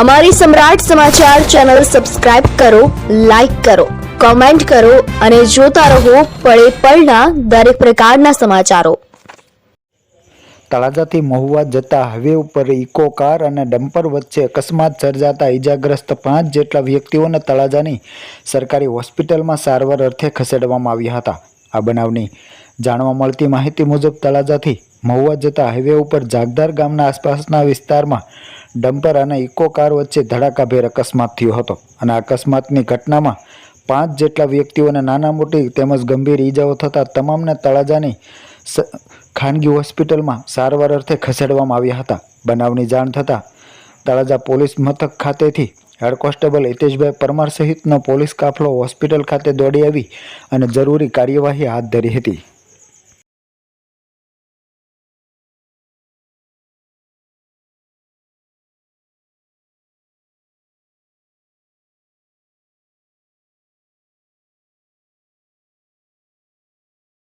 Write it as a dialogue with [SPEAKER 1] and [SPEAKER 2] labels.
[SPEAKER 1] અમારી Samrat Samachar channel subscribe કરો, like કરો, કોમેન્ટ કરો અને જોતા રહો પળે પળના દરેક પ્રકારના સમાચારો.
[SPEAKER 2] તળાજાથી મહુવા જતા હાઈવે ઉપર ઇકો કાર અને ડમ્પર વચ્ચે અકસ્માત સર્જાતા ઈજાગ્રસ્ત પાંચ જેટલા વ્યક્તિઓને તળાજાની સરકારી હોસ્પિટલમાં સારવાર અર્થે ખસેડવામાં આવ્યા હતા. આ બનાવની જાણવા મળતી માહિતી મુજબ તળાજાથી મહુવા જતા હાઈવે ઉપર જાગદાર ગામના આસપાસના વિસ્તારમાં ડમ્પર અને ઇકો કાર વચ્ચે ધડાકાભેર અકસ્માત થયો હતો. અને અકસ્માતની ઘટનામાં પાંચ જેટલા વ્યક્તિઓને નાના મોટી તેમજ ગંભીર ઈજાઓ થતાં તમામને તળાજાની ખાનગી હોસ્પિટલમાં સારવાર અર્થે ખસેડવામાં આવ્યા હતા. બનાવની જાણ થતાં તળાજા પોલીસ મથક ખાતેથી હેડ કોન્સ્ટેબલ હિતેશભાઈ પરમાર સહિતનો પોલીસ કાફલો હોસ્પિટલ ખાતે દોડી આવી અને જરૂરી કાર્યવાહી હાથ ધરી હતી.